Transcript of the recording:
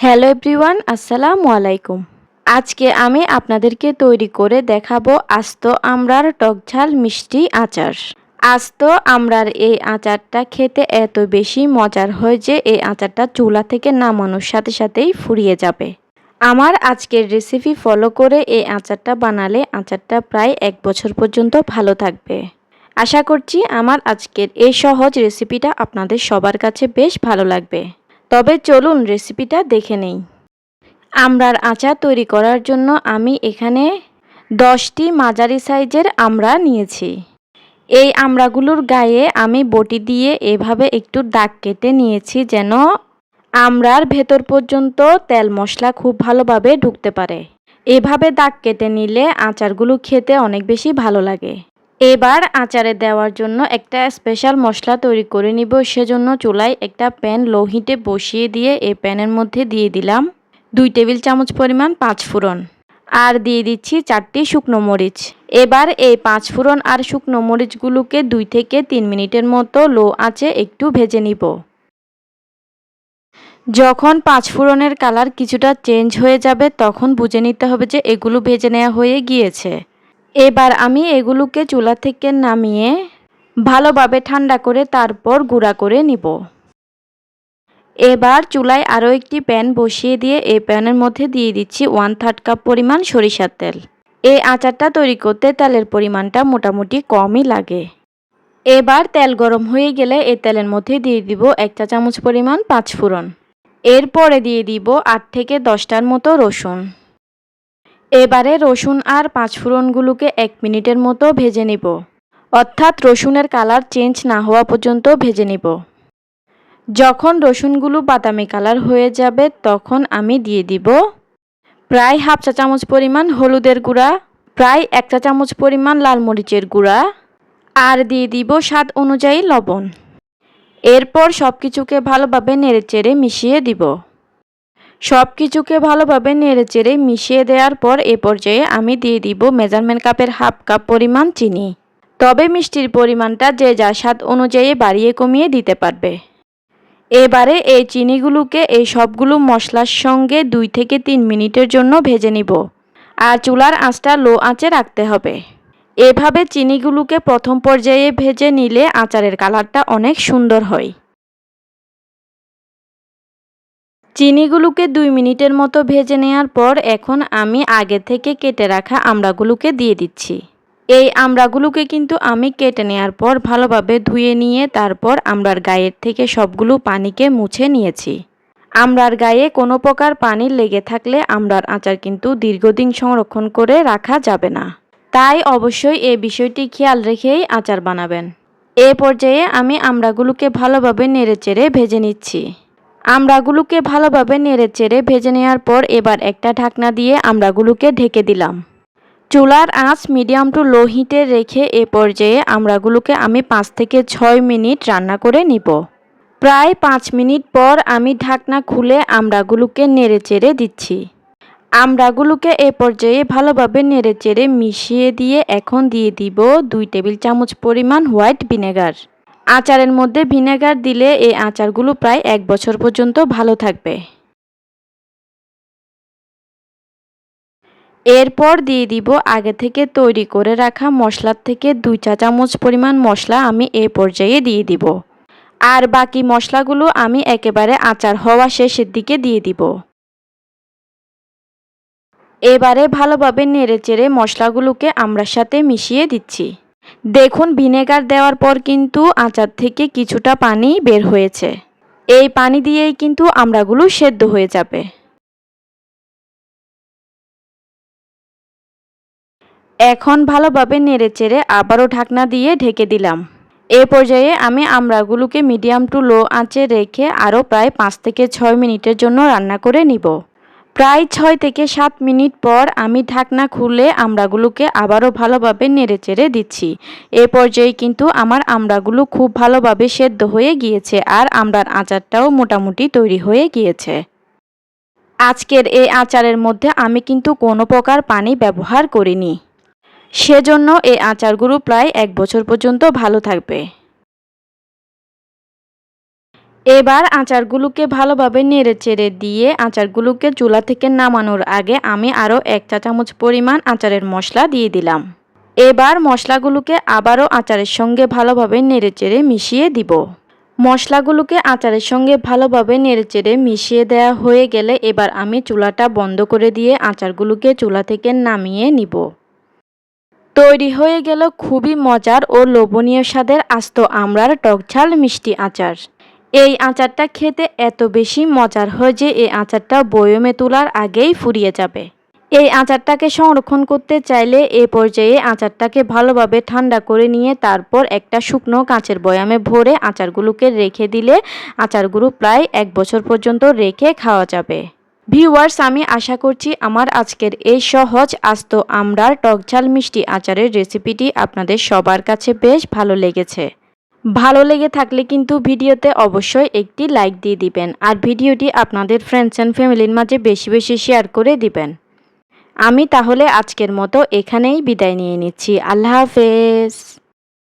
Hello everyone, আসসালামু আলাইকুম। আজকে আমি আপনাদেরকে তৈরি করে দেখাবো আস্ত আমরার টকঝাল মিষ্টি আচার। আস্ত আমরার এই আচারটা খেতে এত বেশি মজার হয় যে এই আচারটা চুলা থেকে নামানোর সাথে সাথেই ফুরিয়ে যাবে। আমার আজকের রেসিপি ফলো করে এই আচারটা বানালে আচারটা প্রায় এক বছর পর্যন্ত ভালো থাকবে। আশা করছি আমার আজকের এই সহজ রেসিপিটা আপনাদের সবার কাছে বেশ ভালো লাগবে। তবে চলুন রেসিপিটা দেখে নেই। আমড়ার আচার তৈরি করার জন্য আমি এখানে দশটি মাঝারি সাইজের আমড়া নিয়েছি। এই আমড়াগুলোর গায়ে আমি বটি দিয়ে এভাবে একটু দাগ কেটে নিয়েছি যেন আমড়ার ভেতর পর্যন্ত তেল মশলা খুব ভালোভাবে ঢুকতে পারে। এভাবে দাগ কেটে নিলে আচারগুলো খেতে অনেক বেশি ভালো লাগে। এবার আচারে দেওয়ার জন্য একটা স্পেশাল মশলা তৈরি করে নিব। সেজন্য চুলায় একটা প্যান লো হিটে বসিয়ে দিয়ে এই প্যানের মধ্যে দিয়ে দিলাম দুই টেবিল চামচ পরিমাণ পাঁচ ফোড়ন আর দিয়ে দিচ্ছি চারটি শুকনো মরিচ। এবার এই পাঁচ ফোড়ন আর শুকনো মরিচগুলোকে দুই থেকে তিন মিনিটের মতো লো আঁচে একটু ভেজে নিব। যখন পাঁচ ফোড়নের কালার কিছুটা চেঞ্জ হয়ে যাবে, তখন বুঝে নিতে হবে যে এগুলো ভেজে নেওয়া হয়ে গিয়েছে। এবার আমি এগুলোকে চুলা থেকে নামিয়ে ভালোভাবে ঠান্ডা করে তারপর গুঁড়া করে নিব। এবার চুলায় আরও একটি প্যান বসিয়ে দিয়ে এই প্যানের মধ্যে দিয়ে দিচ্ছি ওয়ান থার্ড কাপ পরিমাণ সরিষার তেল। এই আচারটা তৈরি করতে তেলের পরিমাণটা মোটামুটি কমই লাগে। এবার তেল গরম হয়ে গেলে এই তেলের মধ্যে দিয়ে দিব এক চা চামচ পরিমাণ পাঁচ ফোড়ন এরপরে দিয়ে দিব আট থেকে দশটার মতো রসুন। এবারে রসুন আর পাঁচফোড়নগুলোকে এক মিনিটের মতো ভেজে নিব। অর্থাৎ রসুনের কালার চেঞ্জ না হওয়া পর্যন্ত ভেজে নিব। যখন রসুনগুলো বাদামি কালার হয়ে যাবে, তখন আমি দিয়ে দিব প্রায় হাফ চা চামচ পরিমাণ হলুদের গুঁড়া, প্রায় এক চা চামচ পরিমাণ লাল মরিচের গুঁড়া, আর দিয়ে দিব স্বাদ অনুযায়ী লবণ। এরপর সব কিছুকে ভালোভাবে নেড়েচেড়ে মিশিয়ে দিব। সব কিছুকে ভালোভাবে নেড়ে চেড়ে মিশিয়ে দেওয়ার পর এ পর্যায়ে আমি দিয়ে দিব মেজারমেন্ট কাপের হাফ কাপ পরিমাণ চিনি। তবে মিষ্টির পরিমাণটা যে যার স্বাদ অনুযায়ী বাড়িয়ে কমিয়ে দিতে পারবে। এবারে এই চিনিগুলোকে এই সবগুলো মশলার সঙ্গে দুই থেকে তিন মিনিটের জন্য ভেজে নিব। আর চুলার আঁচটা লো আঁচে রাখতে হবে। এভাবে চিনিগুলোকে প্রথম পর্যায়ে ভেজে নিলে আচারের কালারটা অনেক সুন্দর হয়। চিনিগুলোকে দুই মিনিটের মতো ভেজে নেওয়ার পর এখন আমি আগে থেকে কেটে রাখা আমড়াগুলোকে দিয়ে দিচ্ছি। এই আমড়াগুলোকে কিন্তু আমি কেটে নেওয়ার পর ভালোভাবে ধুয়ে নিয়ে তারপর আমড়ার গায়ের থেকে সবগুলো পানিকে মুছে নিয়েছি। আমড়ার গায়ে কোনো প্রকার পানি লেগে থাকলে আমড়ার আচার কিন্তু দীর্ঘদিন সংরক্ষণ করে রাখা যাবে না। তাই অবশ্যই এই বিষয়টি খেয়াল রেখেই আচার বানাবেন। এ পর্যায়ে আমি আমড়াগুলোকে ভালোভাবে নেড়েচেড়ে ভেজে নিচ্ছি। আমড়াগুলোকে ভালোভাবে নেড়ে চেড়ে ভেজে নেওয়ার পর এবার একটা ঢাকনা দিয়ে আমড়াগুলোকে ঢেকে দিলাম। চুলার আঁচ মিডিয়াম টু লো হিটে রেখে এ পর্যায়ে আমড়াগুলোকে আমি পাঁচ থেকে ছয় মিনিট রান্না করে নিব। প্রায় পাঁচ মিনিট পর আমি ঢাকনা খুলে আমড়াগুলোকে নেড়ে চেড়ে দিচ্ছি। আমড়াগুলোকে এ পর্যায়ে ভালোভাবে নেড়ে চেড়ে মিশিয়ে দিয়ে এখন দিয়ে দিব দুই টেবিল চামচ পরিমাণ হোয়াইট ভিনেগার। আচারের মধ্যে ভিনেগার দিলে এই আচারগুলো প্রায় এক বছর পর্যন্ত ভালো থাকবে। এরপর দিয়ে দিব আগে থেকে তৈরি করে রাখা মশলার থেকে দুই চা চামচ পরিমাণ মশলা আমি এ পর্যায়ে দিয়ে দিব। আর বাকি মশলাগুলো আমি একেবারে আচার হওয়া শেষের দিকে দিয়ে দিব। এবারে ভালোভাবে নেড়েচেড়ে মশলাগুলোকে আমরা সাথে মিশিয়ে দিচ্ছি। দেখুন, ভিনেগার দেওয়ার পর কিন্তু আচার থেকে কিছুটা পানি বের হয়েছে। এই পানি দিয়েই কিন্তু আমড়াগুলো সেদ্ধ হয়ে যাবে। এখন ভালোভাবে নেড়ে চেড়ে আবারও ঢাকনা দিয়ে ঢেকে দিলাম। এ পর্যায়ে আমি আমড়াগুলোকে মিডিয়াম টু লো আঁচে রেখে আরও প্রায় পাঁচ থেকে ছয় মিনিটের জন্য রান্না করে নিব। প্রায় ছয় থেকে সাত মিনিট পর আমি ঢাকনা খুলে আমড়াগুলোকে আবারও ভালোভাবে নেড়ে চেড়ে দিচ্ছি। এ পর্যায়ে কিন্তু আমার আমড়াগুলো খুব ভালোভাবে সেদ্ধ হয়ে গিয়েছে আর আমড়ার আচারটাও মোটামুটি তৈরি হয়ে গিয়েছে। আজকের এই আচারের মধ্যে আমি কিন্তু কোনো প্রকার পানি ব্যবহার করিনি। সেজন্য এই আচারগুলো প্রায় এক বছর পর্যন্ত ভালো থাকবে। এবার আচারগুলোকে ভালোভাবে নেড়ে চেড়ে দিয়ে আচারগুলোকে চুলা থেকে নামানোর আগে আমি আরও এক চা চামচ পরিমাণ আচারের মশলা দিয়ে দিলাম। এবার মশলাগুলোকে আবারও আচারের সঙ্গে ভালোভাবে নেড়ে চেড়ে মিশিয়ে দিব। মশলাগুলোকে আচারের সঙ্গে ভালোভাবে নেড়েচেড়ে মিশিয়ে দেওয়া হয়ে গেলে এবার আমি চুলাটা বন্ধ করে দিয়ে আচারগুলোকে চুলা থেকে নামিয়ে নিব। তৈরি হয়ে গেল খুবই মজার ও লোভনীয় স্বাদের আস্ত আমরার টকঝাল মিষ্টি আচার। এই আচারটা খেতে এত বেশি মজার হয় যে এই আচারটা বয়মে তোলার আগেই ফুরিয়ে যাবে। এই আচারটাকে সংরক্ষণ করতে চাইলে এ পর্যায়ে আচারটাকে ভালোভাবে ঠান্ডা করে নিয়ে তারপর একটা শুকনো কাঁচের বয়ামে ভরে আচারগুলোকে রেখে দিলে আচারগুলো প্রায় এক বছর পর্যন্ত রেখে খাওয়া যাবে। ভিউয়ার্স, আমি আশা করছি আমার আজকের এই সহজ, আস্ত, আমরার টকঝাল মিষ্টি আচারের রেসিপিটি আপনাদের সবার কাছে বেশ ভালো লেগেছে। ভালো লেগে থাকলে কিন্তু ভিডিওতে অবশ্যই একটি লাইক দিয়ে দিবেন আর ভিডিওটি আপনাদের ফ্রেন্ডস অ্যান্ড ফ্যামিলির মাঝে বেশি বেশি শেয়ার করে দিবেন। আমি তাহলে আজকের মতো এখানেই বিদায় নিয়ে নিচ্ছি। আল্লাহ হাফেজ।